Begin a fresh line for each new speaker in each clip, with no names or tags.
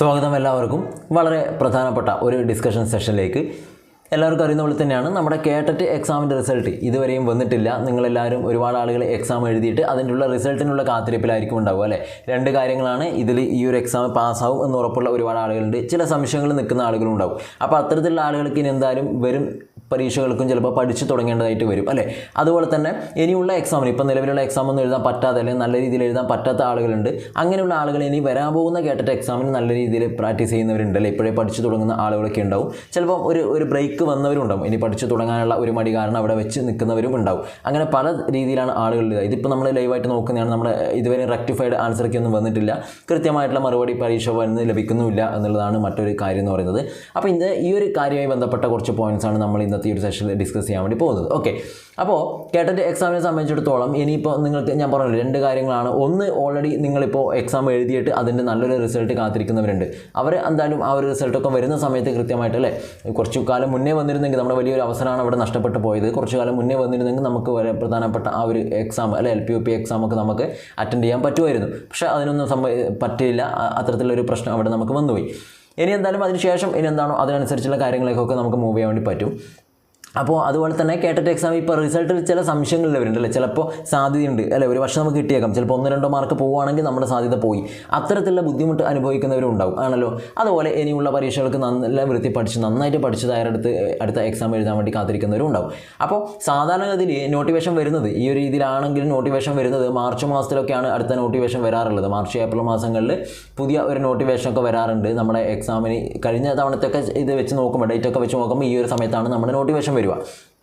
സ്വാഗതം എല്ലാവർക്കും. വളരെ പ്രധാനപ്പെട്ട ഒരു ഡിസ്കഷൻ സെഷനിലേക്ക് എല്ലാവർക്കും അറിയുന്ന പോലെ തന്നെയാണ് നമ്മുടെ കേട്ടറ്റ് എക്സാമിന്റെ റിസൾട്ട് ഇതുവരെയും വന്നിട്ടില്ല. നിങ്ങളെല്ലാവരും ഒരുപാട് ആളുകൾ എക്സാം എഴുതിയിട്ട് അതിന്റെ ഉള്ള റിസൾട്ടിനുള്ള കാത്തിരിപ്പിലായിരിക്കും ഉണ്ടാവുക അല്ലേ? രണ്ട് കാര്യങ്ങളാണ് ഇതിൽ ഈ ഒരു എക്സാം പാസ്സാവും എന്ന് ഉറപ്പുള്ള ഒരുപാട് ആളുകളുണ്ട്. ചില സംശയങ്ങൾ നിൽക്കുന്ന ആളുകളും ഉണ്ടാവും അപ്പോൾ അത്തരത്തിലുള്ള ആളുകൾക്ക് ഇനി എന്തായാലും വരും പരീക്ഷകൾക്കും ചിലപ്പോൾ പഠിച്ചു തുടങ്ങേണ്ടതായിട്ട് വരും അല്ലേ? അതുപോലെ തന്നെ ഇനിയുള്ള എക്സാമിന് ഇപ്പം നിലവിലുള്ള എക്സാം ഒന്നും എഴുതാൻ പറ്റാതെ അല്ലെങ്കിൽ നല്ല രീതിയിൽ എഴുതാൻ പറ്റാത്ത ആളുകളുണ്ട്. അങ്ങനെയുള്ള ആളുകൾ ഇനി വരാൻ പോകുന്ന കേട്ടിട്ട് എക്സാമിന് നല്ല രീതിയിൽ പ്രാക്ടീസ് ചെയ്യുന്നവരുണ്ട് അല്ലേ? ഇപ്പോഴേ പഠിച്ചു തുടങ്ങുന്ന ആളുകളൊക്കെ ഉണ്ടാവും. ചിലപ്പോൾ ഒരു ഒരു ബ്രേക്ക് വന്നവരും ഉണ്ടാവും ഇനി പഠിച്ചു തുടങ്ങാനുള്ള ഒരു മടി കാരണം അവിടെ വെച്ച് നിൽക്കുന്നവരും ഉണ്ടാവും. അങ്ങനെ പല രീതിയിലാണ് ആളുകൾ ഇത്. ഇതിപ്പോൾ നമ്മൾ ലൈവായിട്ട് നോക്കുന്നതാണ്. നമ്മുടെ ഇതുവരെ റെക്ടിഫൈഡ് ആൻസറൊക്കെ ഒന്നും വന്നിട്ടില്ല. കൃത്യമായിട്ടുള്ള മറുപടി പരീക്ഷ വന്ന് ലഭിക്കുന്നുമില്ല എന്നുള്ളതാണ് മറ്റൊരു കാര്യം എന്ന് പറയുന്നത്. അപ്പോൾ ഇത് ഈ ഒരു കാര്യവുമായി ബന്ധപ്പെട്ട കുറച്ച് പോയിന്റ്സ് ആണ് നമ്മൾ ഇന്നത്തെ ഈ ഒരു സെഷനിൽ ഡിസ്കസ് ചെയ്യാൻ വേണ്ടി പോകുന്നത്. ഓക്കെ അപ്പോൾ കേട്ടറ്റ് എക്സാമിനെ സംബന്ധിച്ചിടത്തോളം ഇനിയിപ്പോൾ നിങ്ങൾക്ക് ഞാൻ പറഞ്ഞു രണ്ട് കാര്യങ്ങളാണ്. ഒന്ന് ഓൾറെഡി നിങ്ങളിപ്പോൾ എക്സാം എഴുതിയിട്ട് അതിന്റെ നല്ലൊരു റിസൾട്ട് കാത്തിരിക്കുന്നവരുണ്ട്. അവർ എന്തായാലും ആ ഒരു റിസൾട്ടൊക്കെ വരുന്ന സമയത്ത് കൃത്യമായിട്ട് അല്ലേ? കുറച്ചു കാലം മുന്നേ വന്നിരുന്നെങ്കിൽ നമ്മുടെ വലിയൊരു അവസരമാണ് അവിടെ നഷ്ടപ്പെട്ടു പോയത്. കുറച്ചു കാലം മുന്നേ വന്നിരുന്നെങ്കിൽ നമുക്ക് വളരെ പ്രധാനപ്പെട്ട ആ ഒരു എക്സാം അല്ലെ L P U P exam ഒക്കെ നമുക്ക് അറ്റൻഡ് ചെയ്യാൻ പറ്റുമായിരുന്നു. പക്ഷേ അതിനൊന്നും സംഭവ പറ്റിയില്ല. അത്തരത്തിലൊരു പ്രശ്നം അവിടെ നമുക്ക് വന്നുപോയി. ഇനി എന്തായാലും അതിനുശേഷം ഇനി എന്താണോ അതിനനുസരിച്ചുള്ള കാര്യങ്ങളൊക്കെ നമുക്ക് മൂവ് ചെയ്യാൻ വേണ്ടി പറ്റും. അപ്പോൾ അതുപോലെ തന്നെ കേട്ടറ്റ് എക്സാം ഇപ്പോൾ റിസൾട്ടിൽ ചില സംശയങ്ങളിൽ വരുന്നുണ്ട് അല്ലേ? ചിലപ്പോൾ സാധ്യതയുണ്ട് അല്ലേ? ഒരു വർഷം നമുക്ക് കിട്ടിയേക്കാം. ചിലപ്പോൾ ഒന്ന് രണ്ടോ മാർക്ക് പോവുകയാണെങ്കിൽ നമ്മുടെ സാധ്യത പോയി. അത്തരത്തിലുള്ള ബുദ്ധിമുട്ട് അനുഭവിക്കുന്നവരും ഉണ്ടാവും ആണല്ലോ? അതുപോലെ ഇനിയുള്ള പരീക്ഷകൾക്ക് നല്ല വൃത്തി പഠിച്ച് നന്നായിട്ട് പഠിച്ച് തയ്യാറെടുത്ത് അടുത്ത എക്സാം എഴുതാൻ വേണ്ടി കാത്തിരിക്കുന്നവരും ഉണ്ടാവും. അപ്പോൾ സാധാരണഗതിയിൽ നോട്ടിവേഷൻ വരുന്നത് ഈ ഒരു രീതിയിലാണെങ്കിൽ നോട്ടിഫിക്കേഷൻ വരുന്നത് മാർച്ച് മാസത്തിലൊക്കെയാണ് അടുത്ത നോട്ടിഫിക്കേഷൻ വരാറുള്ളത്. മാർച്ച് ഏപ്രിൽ മാസങ്ങളിൽ പുതിയ ഒരു നോട്ടിഫിക്കേഷൻ ഒക്കെ വരാറുണ്ട്. നമ്മുടെ എക്സാമിന് കഴിഞ്ഞ തവണത്തൊക്കെ ഇത് വെച്ച് നോക്കുമ്പോൾ ഡേറ്റ് ഒക്കെ വെച്ച് നോക്കുമ്പോൾ ഈ ഒരു സമയത്താണ് നമ്മുടെ നോട്ടിഫിക്കേഷൻ വരിക.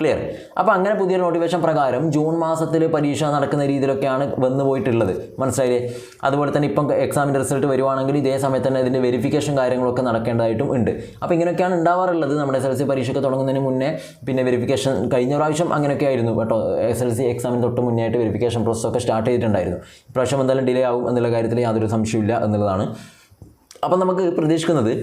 ക്ലിയർ അപ്പോൾ അങ്ങനെ പുതിയ നോട്ടിഫിക്കേഷൻ പ്രകാരം ജൂൺ മാസത്തിൽ പരീക്ഷ നടക്കുന്ന രീതിയിലൊക്കെയാണ് വന്നു പോയിട്ടുള്ളത്. മനസ്സിലായില്ലേ? അതുപോലെ തന്നെ ഇപ്പം എക്സാമിന്റെ റിസൾട്ട് വരുവാണെങ്കിൽ ഇതേ സമയത്ത് തന്നെ ഇതിന്റെ വെരിഫിക്കേഷൻ കാര്യങ്ങളൊക്കെ നടക്കേണ്ടതായിട്ടും ഉണ്ട്. അപ്പോൾ ഇങ്ങനെയൊക്കെയാണ് ഉണ്ടാവാറുള്ളത് നമ്മുടെ എസ് എൽ സി പരീക്ഷയ്ക്ക് തുടങ്ങുന്നതിന് മുന്നേ. പിന്നെ വെരിഫിക്കേഷൻ കഴിഞ്ഞ പ്രാവശ്യം അങ്ങനെയൊക്കെ ആയിരുന്നു കേട്ടോ. എസ് എൽ സി എക്സാമിന് തൊട്ട് മുന്നേ ആയിട്ട് വെരിഫിക്കേഷൻ പ്രോസസ്സൊക്കെ സ്റ്റാർട്ട് ചെയ്തിട്ടുണ്ടായിരുന്നു. ഇപ്രാവശ്യം എന്തായാലും ഡിലേ ആവും എന്നുള്ള കാര്യത്തിൽ യാതൊരു സംശയമില്ല എന്നുള്ളതാണ്. അപ്പം നമുക്ക് പ്രതീക്ഷിക്കുന്നത്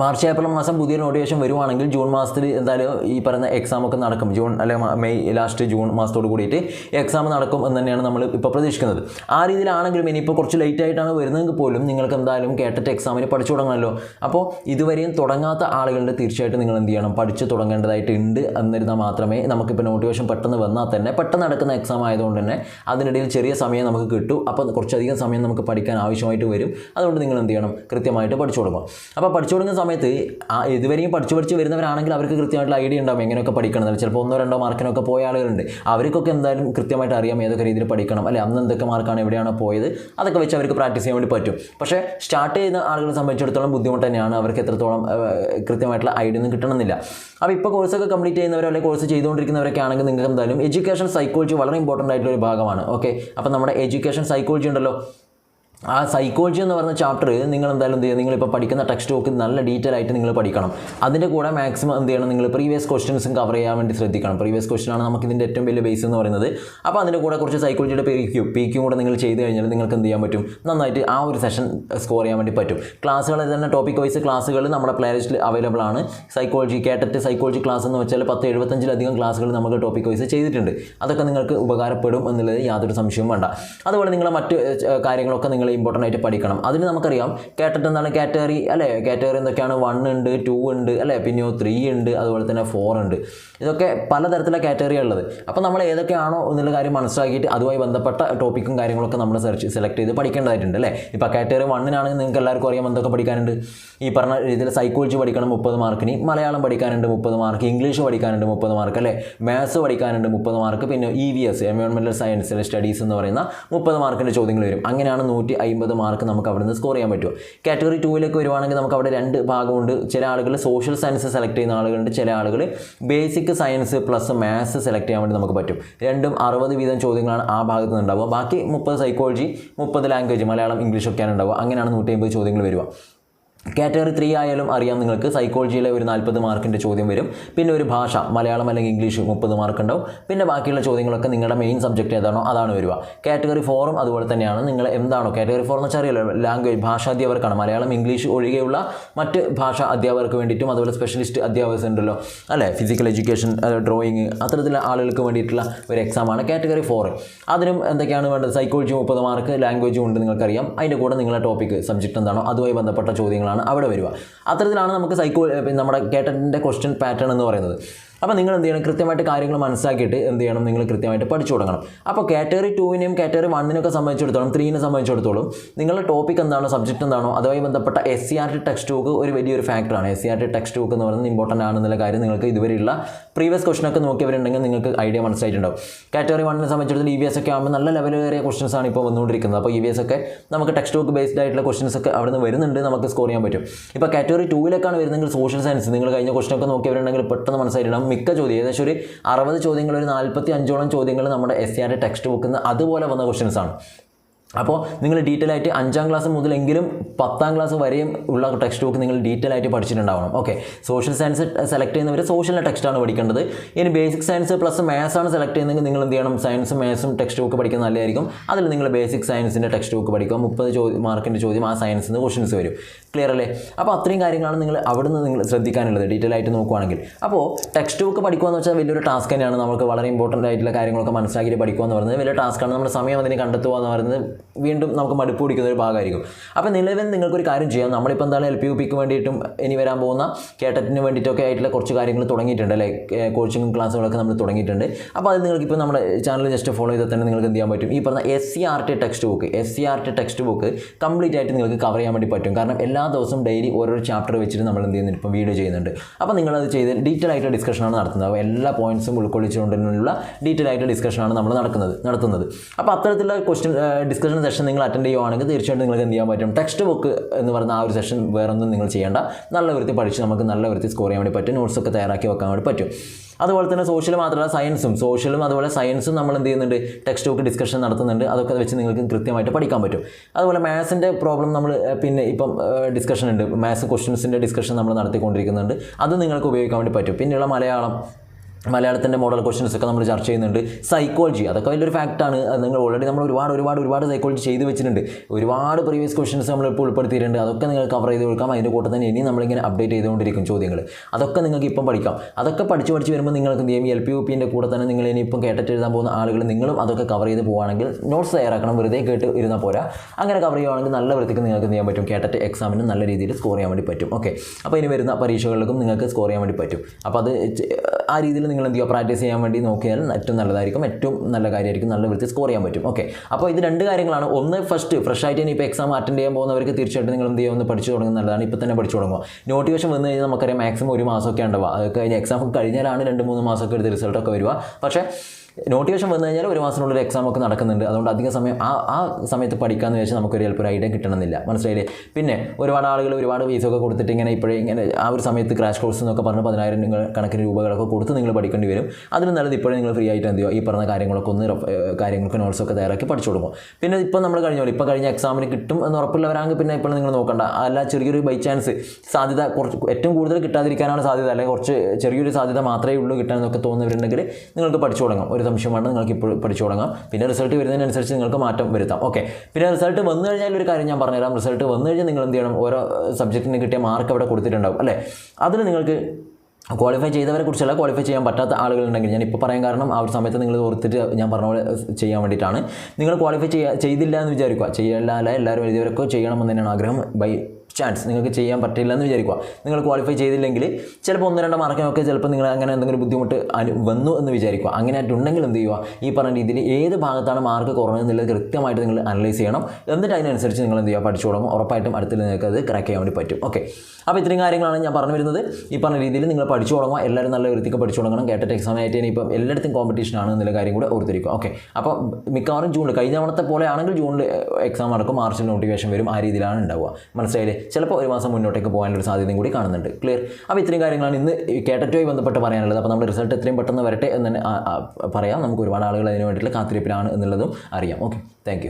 മാർച്ച് ഏപ്രിൽ മാസം പുതിയ നോട്ടിഫിക്കേഷൻ വരുവാണെങ്കിൽ ജൂൺ മാസത്തിൽ എന്തായാലും ഈ പറയുന്ന എക്സാം ഒക്കെ നടക്കും. ജൂൺ അല്ലെങ്കിൽ മെയ് ലാസ്റ്റ് ജൂൺ മാസത്തോട് കൂടിയിട്ട് എക്സാം നടക്കും എന്ന് തന്നെയാണ് നമ്മൾ ഇപ്പോൾ പ്രതീക്ഷിക്കുന്നത്. ആ രീതിയിലാണെങ്കിലും ഇനിയിപ്പോൾ കുറച്ച് ലേറ്റ് ആയിട്ടാണ് വരുന്നതെങ്കിൽ പോലും നിങ്ങൾക്ക് എന്തായാലും കേട്ടിട്ട് എക്സാമിന് പഠിച്ചു തുടങ്ങണമല്ലോ. അപ്പോൾ ഇതുവരെയും തുടങ്ങാത്ത ആളുകളുടെ തീർച്ചയായിട്ടും നിങ്ങൾ എന്ത് ചെയ്യണം? പഠിച്ചു തുടങ്ങേണ്ടതായിട്ട് ഉണ്ട് എന്നിരുന്നാൽ മാത്രമേ നമുക്കിപ്പോൾ നോട്ടിഫിക്കേഷൻ പെട്ടെന്ന് വന്നാൽ തന്നെ പെട്ടെന്ന് നടക്കുന്ന എക്സാം ആയതുകൊണ്ട് തന്നെ അതിനിടയിൽ ചെറിയ സമയം നമുക്ക് കിട്ടും. അപ്പോൾ കുറച്ചധികം സമയം നമുക്ക് പഠിക്കാൻ ആവശ്യമായിട്ട് വരും. അതുകൊണ്ട് നിങ്ങൾ എന്ത് ചെയ്യണം? കൃത്യമായിട്ട് പഠിച്ചു കൊടുക്കണം അപ്പോൾ പഠിച്ചു തുടങ്ങുന്ന സമയത്ത് ആ ഇതുവരെയും പഠിച്ചു പഠിച്ച് വരുന്നവരാണെങ്കിൽ അവർക്ക് കൃത്യമായിട്ടുള്ള ഐഡിയ ഉണ്ടാവും എങ്ങനെയൊക്കെ പഠിക്കണം ചിലപ്പോൾ ഒന്നോ രണ്ടോ മാർക്കിനൊക്കെ പോയ ആളുകളുണ്ട്. അവർക്കൊക്കെ എന്തായാലും കൃത്യമായിട്ട് അറിയാം ഏതൊക്കെ രീതിയിൽ പഠിക്കണം അല്ലെ? അന്ന് എന്തൊക്കെ മാർക്കാണ് എവിടെയാണ് പോയത്? അതൊക്കെ വെച്ച് അവർക്ക് പ്രാക്ടീസ് ചെയ്യാൻ വേണ്ടി പറ്റും. പക്ഷേ സ്റ്റാർട്ട് ചെയ്യുന്ന ആളുകളെ സംബന്ധിച്ചിടത്തോളം ബുദ്ധിമുട്ട് തന്നെയാണ്. അവർക്ക് എത്രത്തോളം കൃത്യമായിട്ടുള്ള ഐഡിയ ഒന്നും കിട്ടണമെന്നില്ല. അപ്പോൾ ഇപ്പോൾ കോഴ്സൊക്കെ കംപ്ലീറ്റ് ചെയ്യുന്നവരോ അല്ലെങ്കിൽ കോഴ്സ് ചെയ്തുകൊണ്ടിരിക്കുന്നവരൊക്കെ ആണെങ്കിൽ നിങ്ങൾക്ക് എന്തായാലും എഡ്യൂക്കേഷൻ സൈക്കോളജി വളരെ ഇമ്പോർട്ടന്റ് ആയിട്ടുള്ള ഒരു ഭാഗമാണ്. ഓക്കെ? അപ്പോൾ നമ്മുടെ എഡ്യൂക്കേഷൻ സൈക്കോളജി ഉണ്ടല്ലോ. ആ സൈക്കോളജി എന്ന് പറയുന്ന ചാപ്റ്റർ നിങ്ങൾ എന്തായാലും എന്ത് ചെയ്യുക നിങ്ങളിപ്പോൾ പഠിക്കുന്ന ടെക്സ്റ്റ് ബുക്ക് നല്ല ഡീറ്റെയിൽ ആയിട്ട് നിങ്ങൾ പഠിക്കണം. അതിന്റെ കൂടെ മാക്സിമം എന്ത് ചെയ്യണം നിങ്ങൾ പ്രീവിയസ് ക്വസ്റ്റ്യൻസും കവർ ചെയ്യാൻ വേണ്ടി ശ്രദ്ധിക്കണം. പ്രീവിയസ് ക്വസ്റ്റൻ ആണ് നമുക്ക് ഇതിന്റെ ഏറ്റവും വലിയ ബേസ് എന്ന് പറയുന്നത്. അപ്പോൾ അതിന്റെ കൂടെ കുറച്ച് സൈക്കോളജിയുടെ പി ക്യൂ പി ക്യൂ കൂടെ നിങ്ങൾ ചെയ്ത് കഴിഞ്ഞാൽ നിങ്ങൾക്ക് എന്ത് ചെയ്യാൻ പറ്റും? നന്നായിട്ട് ആ ഒരു സെഷൻ സ്കോർ ചെയ്യാൻ വേണ്ടി പറ്റും. ക്ലാസ്സുകൾ തന്നെ ടോപ്പിക് വൈസ് ക്ലാസ്സുകൾ നമ്മുടെ പ്ലേലിസ്റ്റിൽ അവൈലബിൾ ആണ്. സൈക്കോളജി കേട്ടറ്റ് സൈക്കോളജി ക്ലാസ് എന്ന് വെച്ചാൽ പത്ത് എഴുപത്തഞ്ചിലധികം ക്ലാസ്സുകൾ നമുക്ക് ടോപ്പിക് വൈസ് ചെയ്തിട്ടുണ്ട്. അതൊക്കെ നിങ്ങൾക്ക് ഉപകാരപ്പെടും എന്നുള്ളത് യാതൊരു സംശയവും വേണ്ട. അതുപോലെ നിങ്ങൾ മറ്റ് കാര്യങ്ങളൊക്കെ നിങ്ങൾ ഇമ്പോർട്ടന്റ് ആയിട്ട് പഠിക്കണം. അതിന് നമുക്കറിയാം കേട്ടിട്ട് എന്താണ് കാറ്റഗറി അല്ലേ? കാറ്റഗറി എന്തൊക്കെയാണ്? വൺ ഉണ്ട് ടു ഉണ്ട് അല്ലേ? പിന്നെയോ ത്രീ ഉണ്ട് അതുപോലെ തന്നെ ഫോർ ഉണ്ട്. ഇതൊക്കെ പലതരത്തിലുള്ള കാറ്റഗറി ഉള്ളത് അപ്പോൾ നമ്മൾ ഏതൊക്കെയാണോ എന്നുള്ള കാര്യം മനസ്സിലാക്കിയിട്ട് അതുമായി ബന്ധപ്പെട്ട ടോപ്പിക്കും കാര്യങ്ങളൊക്കെ നമ്മൾ സെർച്ച് സെലക്ട് ചെയ്ത് പഠിക്കേണ്ടതായിട്ടുണ്ട് അല്ലേ? ഇപ്പോൾ കാറ്റഗറി വണ്ണിനാണെങ്കിൽ നിങ്ങൾക്ക് എല്ലാവർക്കും അറിയാം എന്തൊക്കെ പഠിക്കാനുണ്ട്? ഈ പറഞ്ഞ രീതിയിൽ സൈക്കോളജി പഠിക്കണം മുപ്പത് മാർക്കിന് മലയാളം പഠിക്കാനുണ്ട് മുപ്പത് മാർക്ക് ഇംഗ്ലീഷ് പഠിക്കാനുണ്ട് മുപ്പത് മാർക്ക് അല്ലേ? മാത്സ് പഠിക്കാനുണ്ട് മുപ്പത് മാർക്ക് പിന്നെ ഇ വി എസ് എൻവയോൺമെന്റൽ സയൻസ് സ്റ്റഡീസ് എന്ന് പറയുന്ന മുപ്പത് മാർക്കിന്റെ ചോദ്യങ്ങൾ വരും. അങ്ങനെയാണ് നൂറ്റി അമ്പത് മാർക്ക് നമുക്ക് അവിടെ നിന്ന് സ്കോർ ചെയ്യാൻ പറ്റും കാറ്റഗറി ടൂവിലേക്ക് വരുവാണെങ്കിൽ നമുക്ക് അവിടെ രണ്ട് ഭാഗമുണ്ട്. ചില ആളുകൾ സോഷ്യൽ സയൻസ് സെലക്ട് ചെയ്യുന്ന ആളുകളുണ്ട്. ചില ആളുകൾ basic science plus maths select ചെയ്യാൻ വേണ്ടി നമുക്ക് പറ്റും. രണ്ടും അറുപത് വീതം ചോദ്യങ്ങളാണ് ആ ഭാഗത്ത് നിന്ന് ഉണ്ടാവുക ബാക്കി മുപ്പത് സൈക്കോളജി മുപ്പത് ലാംഗ്വേജ് മലയാളം ഇംഗ്ലീഷ് ഒക്കെയാണ് ഉണ്ടാവുക. അങ്ങനെയാണ് നൂറ്റി അമ്പത് ചോദ്യങ്ങൾ വരിക. കാറ്റഗറി ത്രീ ആയാലും അറിയാം നിങ്ങൾക്ക്. സൈക്കോളജിയിലെ ഒരു നാൽപ്പത് മാർക്കിന്റെ ചോദ്യം വരും. പിന്നെ ഒരു ഭാഷ മലയാളം അല്ലെങ്കിൽ ഇംഗ്ലീഷ് മുപ്പത് മാർക്ക് ഉണ്ടാവും. പിന്നെ ബാക്കിയുള്ള ചോദ്യങ്ങളൊക്കെ നിങ്ങളുടെ മെയിൻ സബ്ജക്റ്റ് ഏതാണോ അതാണ് വരിക. കാറ്റഗറി ഫോറും അതുപോലെ തന്നെയാണ്. നിങ്ങൾ എന്താണോ കാറ്റഗറി ഫോർ എന്ന് വെച്ചാൽ അറിയാലോ ലാംഗ്വേജ് ഭാഷ അധ്യാപകർക്കാണ്. മലയാളം ഇംഗ്ലീഷ് ഒഴികെയുള്ള മറ്റ് ഭാഷ അധ്യാപകർക്ക് വേണ്ടിയിട്ടും അതുപോലെ സ്പെഷ്യലിസ്റ്റ് അധ്യാപകർ ഉണ്ടല്ലോ അല്ലേ? ഫിസിക്കൽ എഡ്യൂക്കേഷൻ ഡ്രോയിങ് അത്തരത്തിലുള്ള ആളുകൾക്ക് വേണ്ടിയിട്ടുള്ള ഒരു എക്സാമാണ് കാറ്റഗറി ഫോർ അതിനും എന്തൊക്കെയാണ് വേണ്ടത്? സൈക്കോളജി മുപ്പത് മാർക്ക് ലാംഗ്വേജും ഉണ്ട് നിങ്ങൾക്കറിയാം. അതിന്റെ കൂടെ നിങ്ങളുടെ ടോപ്പിക് സബ്ജക്റ്റ് എന്താണോ അതുമായി ബന്ധപ്പെട്ട ചോദ്യങ്ങളാണ്. കാര്യങ്ങളാണ് അവിടെ വരിക. അത്തരത്തിലാണ് നമുക്ക് സൈക്കോ നമ്മുടെ കേട്ടന്റെ ക്വസ്റ്റ്യൻ പാറ്റേൺ എന്ന് പറയുന്നത്. അപ്പോൾ നിങ്ങൾ എന്ത് ചെയ്യണം? കൃത്യമായിട്ട് കാര്യങ്ങൾ മനസ്സിലാക്കിയിട്ട് എന്ത് ചെയ്യണം? നിങ്ങൾ കൃത്യമായിട്ട് പഠിച്ചു തുടങ്ങണം. അപ്പോൾ കാറ്റഗറി ടൂവിനെയും കാറ്റഗറി വണ്ണിനൊക്കെ സംബന്ധിച്ചിടത്തോളം ത്രീനെ സംബന്ധിച്ചിടത്തോളം നിങ്ങളുടെ ടോപ്പിക് എന്താണ് സബ്ജക്റ്റ് എന്താണോ അതുമായി ബന്ധപ്പെട്ട S C R T textbook ഒരു വലിയൊരു ഫാക്ടറാണ് S C R T textbook എന്ന് പറയുന്നത് ഇമ്പോർട്ടന്റ് ആണെന്നുള്ള കാര്യം നിങ്ങൾക്ക് ഇതുവരെയുള്ള പ്രീവിയസ് ക്വസ്റ്റനൊക്കെ നോക്കിയവരുണ്ടെങ്കിൽ നിങ്ങൾക്ക് ഐഡിയ മനസ്സിലായിട്ടുണ്ടാവും. കാറ്റഗറി വണ്ണിനെ സംബന്ധിച്ചിടത്തോളം ഇ വി എസ് ഒക്കെ ആകുമ്പോൾ നല്ല ലെവലേറിയ ക്വസ്റ്റൻസ് ആണ് ഇപ്പോൾ വന്നുകൊണ്ടിരിക്കുന്നത്. അപ്പോൾ ഇ വി എസ് ഒക്കെ നമുക്ക് ടെക്സ്റ്റ് ബുക്ക് ബേസ്ഡ് ആയിട്ടുള്ള ക്വസ്റ്റൻസ് ഒക്കെ അവിടെ നിന്ന് വരുന്നുണ്ട്. നമുക്ക് സ്കോർ ചെയ്യാൻ പറ്റും. ഇപ്പോൾ കാറ്റഗറി ടൂവിലേക്കാണ് വരുന്നെങ്കിൽ സോഷ്യൽ സയൻസ് നിങ്ങൾ കഴിഞ്ഞ ക്വസ്റ്റൻ ഒക്കെ നോക്കിയവരുണ്ടെങ്കിൽ പെട്ടെന്ന് മനസ്സിലായിട്ടുണ്ടാവും. മിക്ക ചോദ്യം ഏകദേശം ഒരു അറുപത് ചോദ്യങ്ങൾ ഒരു നാൽപ്പത്തി അഞ്ചോളം ചോദ്യങ്ങൾ നമ്മുടെ എസ് സി ആറിന്റെ ടെക്സ്റ്റ് ബുക്കിൽ നിന്ന് അതുപോലെ വന്ന ക്വസ്റ്റ്യൻസ് ആണ്. അപ്പോൾ നിങ്ങൾ ഡീറ്റെയിൽ ആയിട്ട് അഞ്ചാം ക്ലാസ് മുതലെങ്കിലും പത്താം ക്ലാസ് വരെയും ഉള്ള ടെക്സ്റ്റ് ബുക്ക് നിങ്ങൾ ഡീറ്റെയിൽ ആയിട്ട് പഠിച്ചിട്ടുണ്ടാവണം. ഓക്കെ സോഷ്യൽ സയൻസ് സെലക്ട് ചെയ്യുന്നവർ സോഷ്യലിന്റെ ടെക്സ്റ്റാണ് പഠിക്കേണ്ടത്. ഇനി ബേസിക് സയൻസ് പ്ലസ് മാത്സ് ആണ് സെലക്ട് ചെയ്യുന്നതെങ്കിൽ നിങ്ങൾ എന്ത് ചെയ്യണം? സയൻസും മാത്സും ടെക്സ്റ്റ് ബുക്ക് പഠിക്കുന്നത് നല്ലതായിരിക്കും. അതിൽ നിങ്ങൾ ബേസിക് സയൻസിന്റെ ടെക്സ്റ്റ് ബുക്ക് പഠിക്കുക. മുപ്പത് ചോദ്യം മാർക്കിന്റെ ചോദ്യം ആ സയൻസിൽ നിന്ന് ക്വസ്റ്റൻസ് വരും. ക്ലിയർ അല്ലേ? അപ്പോൾ അത്രയും കാര്യങ്ങളാണ് നിങ്ങൾ അവിടെ നിന്ന് നിങ്ങൾ ശ്രദ്ധിക്കാനുള്ളത്. ഡീറ്റെയിൽ ആയിട്ട് നോക്കുകയാണെങ്കിൽ അപ്പോൾ ടെക്സ്റ്റ് ബുക്ക് പഠിക്കുക എന്ന് വെച്ചാൽ വലിയൊരു ടാസ്ക് തന്നെയാണ്. നമുക്ക് വളരെ ഇമ്പോർട്ടന്റ് ആയിട്ടുള്ള കാര്യങ്ങളൊക്കെ മനസ്സിലാക്കിയിട്ട് പഠിക്കുക എന്ന് പറയുന്നത് വലിയ ടാസ്ക്കാണ് നമ്മുടെ സമയം അതിന് കണ്ടെത്തുക എന്ന് പറയുന്നത് വീണ്ടും നമുക്ക് മടുപ്പ് പിടിക്കുന്ന ഒരു ഭാഗമായിരിക്കും. അപ്പോൾ നിലവിൽ നിങ്ങൾക്കൊരു കാര്യം ചെയ്യാം. നമ്മളിപ്പോൾ എന്താണ് എൽ പി യു പിക്ക് വേണ്ടിയിട്ടും ഇനി വരാൻ പോകുന്ന കേട്ടറ്റിന് വേണ്ടിയിട്ടൊക്കെ ആയിട്ടുള്ള കുറച്ച് കാര്യങ്ങൾ തുടങ്ങിയിട്ടുണ്ട്. അല്ലേ കോച്ചിങ്ങും ക്ലാസ്സുകളൊക്കെ നമ്മൾ തുടങ്ങിയിട്ടുണ്ട്. അപ്പോൾ അത് നിങ്ങൾക്ക് ഇപ്പോൾ നമ്മുടെ ചാനൽ ജസ്റ്റ് ഫോളോ ചെയ്താൽ തന്നെ നിങ്ങൾക്ക് എന്ത് ചെയ്യാൻ പറ്റും? ഈ പറഞ്ഞ S C R T text book S C R T text book complete ആയിട്ട് നിങ്ങൾക്ക് കവർ ചെയ്യാൻ വേണ്ടി പറ്റും. കാരണം എല്ലാ ദിവസവും ഡെയിലി ഓരോ ചാപ്റ്റർ വെച്ചിട്ട് നമ്മൾ എന്ത് ചെയ്യുന്നുണ്ട്? ഇപ്പം വീഡിയോ ചെയ്യുന്നുണ്ട്. അപ്പോൾ നിങ്ങളത് ചെയ്ത് ഡീറ്റെയിൽ ആയിട്ടുള്ള ഡിസ്കഷനാണ് നടത്തുന്നത്. അപ്പോൾ എല്ലാ പോയിന്റ്സും ഉൾക്കൊള്ളിച്ചുകൊണ്ടുള്ള ഡീറ്റെയിൽ ആയിട്ടുള്ള ഡിസ്കഷനാണ് നമ്മൾ നടക്കുന്നത് നടത്തുന്നത്. അപ്പോൾ അത്തരത്തിലുള്ള ക്വസ്റ്റ്യൻ ഡിസ്കഷൻ സെഷൻ നിങ്ങൾ അറ്റൻഡ് ചെയ്യുവാണെങ്കിൽ തീർച്ചയായിട്ടും നിങ്ങൾക്ക് എന്ത് ചെയ്യാൻ പറ്റും? ടെക്സ്റ്റ് ബുക്ക് എന്ന് പറയുന്ന ആ ഒരു സെഷൻ വേറൊന്നും നിങ്ങൾ ചെയ്യേണ്ട. നല്ല വൃത്തി പഠിച്ച് നമുക്ക് നല്ല വൃത്തി സ്കോർ ചെയ്യാൻ വേണ്ടി പറ്റും. നോട്ട്സ് ഒക്കെ തയ്യാറാക്കി വെക്കാൻ വേണ്ടി പറ്റും. അതുപോലെ തന്നെ സോഷ്യൽ മാത്രമല്ല സയൻസും സോഷ്യലും അതുപോലെ സയൻസും നമ്മൾ എന്ത് ചെയ്യുന്നുണ്ട്? ടെക്സ്റ്റ് ബുക്ക് ഡിസ്കഷൻ നടത്തുന്നുണ്ട്. അതൊക്കെ വെച്ച് നിങ്ങൾക്ക് കൃത്യമായിട്ട് പഠിക്കാൻ പറ്റും. അതുപോലെ മാത്സിന്റെ പ്രോബ്ലം നമ്മൾ പിന്നെ ഇപ്പം ഡിസ്കഷൻ ഉണ്ട്. മാത്സ് ക്വസ്റ്റ്യൻസിന്റെ ഡിസ്കഷൻ നമ്മൾ നടത്തിക്കൊണ്ടിരിക്കുന്നുണ്ട്. അത് നിങ്ങൾക്ക് ഉപയോഗിക്കാൻ വേണ്ടി പറ്റും. പിന്നെയുള്ള മലയാളം. മലയാളത്തിന്റെ മോഡൽ ക്വസ്റ്റ്യൻസ് ഒക്കെ നമ്മൾ ചർച്ച ചെയ്യുന്നുണ്ട്. സൈക്കോളജി അതൊക്കെ വലിയൊരു ഫാക്റ്റാണ് അത് നിങ്ങൾ ഓൾറെഡി നമ്മൾ ഒരുപാട് ഒരുപാട് ഒരുപാട് സൈക്കോളജി ചെയ്ത് വെച്ചിട്ടുണ്ട്. ഒരുപാട് പ്രീവിയസ് ക്വസ്റ്റ്യൻസ് നമ്മൾ ഇപ്പോൾ ഉൾപ്പെടുത്തിയിട്ടുണ്ട്. അതൊക്കെ നിങ്ങൾ കവർ ചെയ്ത് കൊടുക്കാം. അതിന്റെ കൂട്ടം തന്നെ ഇനി നമ്മളിങ്ങനെ അപ്ഡേറ്റ് ചെയ്തുകൊണ്ടിരിക്കും ചോദ്യങ്ങൾ അതൊക്കെ നിങ്ങൾക്ക് ഇപ്പം പഠിക്കാം. അതൊക്കെ പഠിച്ച് പഠിച്ച് വരുമ്പോൾ നിങ്ങൾക്ക് എന്ത് ചെയ്യും? എൽ പി യു പിന്റെ കൂടെ തന്നെ നിങ്ങൾ ഇനി ഇപ്പം കേട്ടിട്ട് എഴുതാൻ പോകുന്ന ആളുകൾ നിങ്ങളും അതൊക്കെ കവർ ചെയ്ത് പോവുകയാണെങ്കിൽ നോട്ട്സ് തയ്യാറാക്കണം. വെറുതെ കേട്ട് ഇരുന്നാൽ പോരാ. അങ്ങനെ കവർ ചെയ്യുകയാണെങ്കിൽ നല്ല വൃത്തിക്ക് നിങ്ങൾക്ക് എന്ത് ചെയ്യാൻ പറ്റും? കേട്ടിട്ട് എക്സാമിന് നല്ല രീതിയിൽ സ്കോർ ചെയ്യാൻ വേണ്ടി പറ്റും. ഓക്കെ അപ്പോൾ ഇനി വരുന്ന പരീക്ഷകളിലും നിങ്ങൾക്ക് സ്കോർ ചെയ്യാൻ വേണ്ടി പറ്റും. അപ്പോൾ അത് ആ രീതിയിൽ നിങ്ങൾ എന്ത് ചെയ്യുക പ്രാക്ടീസ് ചെയ്യാൻ വേണ്ടി നോക്കിയാൽ ഏറ്റവും നല്ലതായിരിക്കും ഏറ്റവും നല്ല കാര്യമായിരിക്കും നല്ല വൃത്തി സ്കോർ ചെയ്യാൻ പറ്റും. ഓക്കെ അപ്പോൾ ഇത് രണ്ട് കാര്യങ്ങളാണ്. ഒന്ന് ഫസ്റ്റ് ഫ്രഷ് ആയിട്ട് ഇനി ഇപ്പോൾ എക്സാം അറ്റൻഡ് ചെയ്യാൻ പോകുന്നവർക്ക് തീർച്ചയായിട്ടും നിങ്ങൾ എന്ത് ചെയ്യുക ഒന്ന് പഠിച്ചു തുടങ്ങുന്നത് നല്ലതാണ്. ഇപ്പോൾ തന്നെ പഠിച്ചു തുടങ്ങുക. നോട്ടിഫിക്കേഷൻ വന്നു കഴിഞ്ഞാൽ നമുക്കറിയാം മാക്സിമം ഒരു മാസമൊക്കെ ഉണ്ടാവുക. അത് കഴിഞ്ഞ് എക്സാം കഴിഞ്ഞാലാണ് രണ്ട് മൂന്ന് മാസമൊക്കെ എടുത്ത് റിസൾട്ടൊക്കെ വരിക. പക്ഷേ നോട്ടിഫിക്കേഷൻ വന്നു കഴിഞ്ഞാൽ ഒരു മാസത്തിനുള്ളിൽ എക്സാം ഒക്കെ നടക്കുന്നുണ്ട്. അതുകൊണ്ട് അധിക സമയം ആ ആ സമയത്ത് പഠിക്കാമെന്ന് വെച്ചാൽ നമുക്കൊരു ചിലപ്പോൾ ഒരു ഐഡിയ കിട്ടണമെന്നില്ല. മനസ്സിലായില്ലേ? പിന്നെ ഒരുപാട് ആളുകൾ ഒരുപാട് ഫീസ് ഒക്കെ കൊടുത്തിട്ട് ഇങ്ങനെ ഇപ്പോഴേ ഇങ്ങനെ ആ ഒരു സമയത്ത് ക്രാഷ് കോഴ്സ് എന്നൊക്കെ പറഞ്ഞ് പതിനായിരം കണക്കിന് രൂപകളൊക്കെ കൊടുത്ത് നിങ്ങൾ പഠിക്കേണ്ടി വരും. അതിന് നല്ലത് ഇപ്പോഴേ നിങ്ങൾ ഫ്രീ ആയിട്ട് എന്ത് ഈ പറഞ്ഞ കാര്യങ്ങളൊക്കെ ഒന്ന് കാര്യങ്ങൾക്ക് നോട്ട്സ് ഒക്കെ തയ്യാറാക്കി പഠിച്ചു കൊടുക്കും പിന്നെ ഇപ്പോൾ നമ്മൾ കഴിഞ്ഞ പോലെ ഇപ്പോൾ കഴിഞ്ഞ എക്സാമിന് കിട്ടും എന്ന് ഉറപ്പുള്ളവരാണെങ്കിൽ പിന്നെ ഇപ്പോൾ നിങ്ങൾ നോക്കണ്ട. അല്ല ചെറിയൊരു ബൈ ചാൻസ് സാധ്യത കുറച്ച് ഏറ്റവും കൂടുതൽ കിട്ടാതിരിക്കാനാണ് സാധ്യത. അല്ലെങ്കിൽ കുറച്ച് ചെറിയൊരു സാധ്യത മാത്രമേ ഉള്ളൂ കിട്ടാനൊക്കെ തോന്നുന്നവരുണ്ടെങ്കിൽ നിങ്ങൾക്ക് പഠിച്ചു തുടങ്ങാം. ഒരു സംശയം സംശയമാണ് നിങ്ങൾക്ക് ഇപ്പോൾ പഠിച്ചു തുടങ്ങാം. പിന്നെ റിസൾട്ട് വരുന്നതിനനുസരിച്ച് നിങ്ങൾക്ക് മാറ്റം വരുത്താം. ഓക്കെ പിന്നെ റിസൾട്ട് വന്നു കഴിഞ്ഞാൽ ഒരു കാര്യം ഞാൻ പറഞ്ഞുതരാം. റിസൾട്ട് വന്നു കഴിഞ്ഞാൽ നിങ്ങൾ എന്ത് ചെയ്യണം? ഓരോ സബ്ജക്റ്റിന് കിട്ടിയ മാർക്ക് അവിടെ കൊടുത്തിട്ടുണ്ടാവും അല്ലേ? അതിന് നിങ്ങൾക്ക് ക്വാളിഫൈ ചെയ്തവരെ കുറിച്ചല്ല ക്വാളിഫൈ ചെയ്യാൻ പറ്റാത്ത ആളുകളുണ്ടെങ്കിൽ ഞാൻ ഇപ്പോൾ പറയാൻ കാരണം ആ ഒരു സമയത്ത് നിങ്ങൾ ഓർത്തിട്ട് ഞാൻ പറഞ്ഞ പോലെ ചെയ്യാൻ വേണ്ടിയിട്ടാണ്. നിങ്ങൾ ക്വാളിഫൈ ചെയ്തില്ല എന്ന് വിചാരിക്കുക. ചെയ്യല്ല അല്ല എല്ലാവരും എഴുതിയവരൊക്കെ ചെയ്യണമെന്ന് തന്നെയാണ് ആഗ്രഹം. ബൈ ചാൻസ് നിങ്ങൾക്ക് ചെയ്യാൻ പറ്റില്ല എന്ന് വിചാരിക്കുക. നിങ്ങൾ ക്വാളിഫൈ ചെയ്തില്ലെങ്കിൽ ചിലപ്പോൾ ഒന്ന് രണ്ട് മാർക്കിനൊക്കെ ചിലപ്പോൾ നിങ്ങൾ അങ്ങനെ എന്തെങ്കിലും ബുദ്ധിമുട്ട് വന്നു എന്ന് വിചാരിക്കുക. അങ്ങനെ ആയിട്ടുണ്ടെങ്കിൽ എന്ത് ചെയ്യുക? ഈ പറഞ്ഞ രീതിയിൽ ഏത് ഭാഗത്താണ് മാർക്ക് കുറഞ്ഞതെന്നുള്ളത് കൃത്യമായിട്ട് നിങ്ങൾ അനലൈസ് ചെയ്യണം. എന്നിട്ട് അതിനനുസരിച്ച് നിങ്ങൾ എന്ത് ചെയ്യുക? പഠിച്ചു തുടങ്ങും. ഉറപ്പായിട്ടും അടുത്തിൽ നിങ്ങൾക്ക് അത് ക്രാക്ക് ചെയ്യാൻ വേണ്ടി പറ്റും. ഓക്കെ അപ്പോൾ ഇത്രയും കാര്യങ്ങളാണ് ഞാൻ പറഞ്ഞു വരുന്നത്. ഈ പറഞ്ഞ രീതിയിൽ നിങ്ങൾ പഠിച്ചു തുടങ്ങുക. എല്ലാവരും നല്ല വൃത്തിക്ക് പഠിച്ചു തുടങ്ങണം. കേട്ടിട്ട് എക്സാം ആയിട്ട് ഇപ്പം എല്ലായിടത്തും കോമ്പറ്റീഷൻ ആണ് എന്നുള്ള കാര്യം കൂടെ ഓർത്തിരിക്കുക. ഓക്കെ അപ്പോൾ മിക്കവാറും ജൂണിൽ കഴിഞ്ഞ തവണത്തെ പോലെ ആണെങ്കിൽ ജൂണിൽ എക്സാം നടക്കും. മാർച്ചിൽ നോട്ടിഫിക്കേഷൻ വരും. ആ രീതിയിലാണ് ഉണ്ടാവുക. മനസ്സിലായില്ലേ? ചിലപ്പോൾ ഒരു മാസം മുന്നോട്ടേക്ക് പോകാനുള്ള സാധ്യതയും കൂടി കാണുന്നുണ്ട്. ക്ലിയർ അപ്പോൾ ഇത്രയും കാര്യങ്ങളാണ് ഇന്ന് കേട്ടറ്റുമായി ബന്ധപ്പെട്ട് പറയാനുള്ളത്. അപ്പോൾ നമ്മുടെ റിസൾട്ട് എത്രയും പെട്ടെന്ന് വരട്ടെ എന്ന് തന്നെ പറയാം. നമുക്ക് ഒരുപാട് ആളുകൾ അതിന് വേണ്ടിയിട്ടുള്ള കാത്തിരിപ്പിലാണ് എന്നുള്ളതും അറിയാം. Okay thank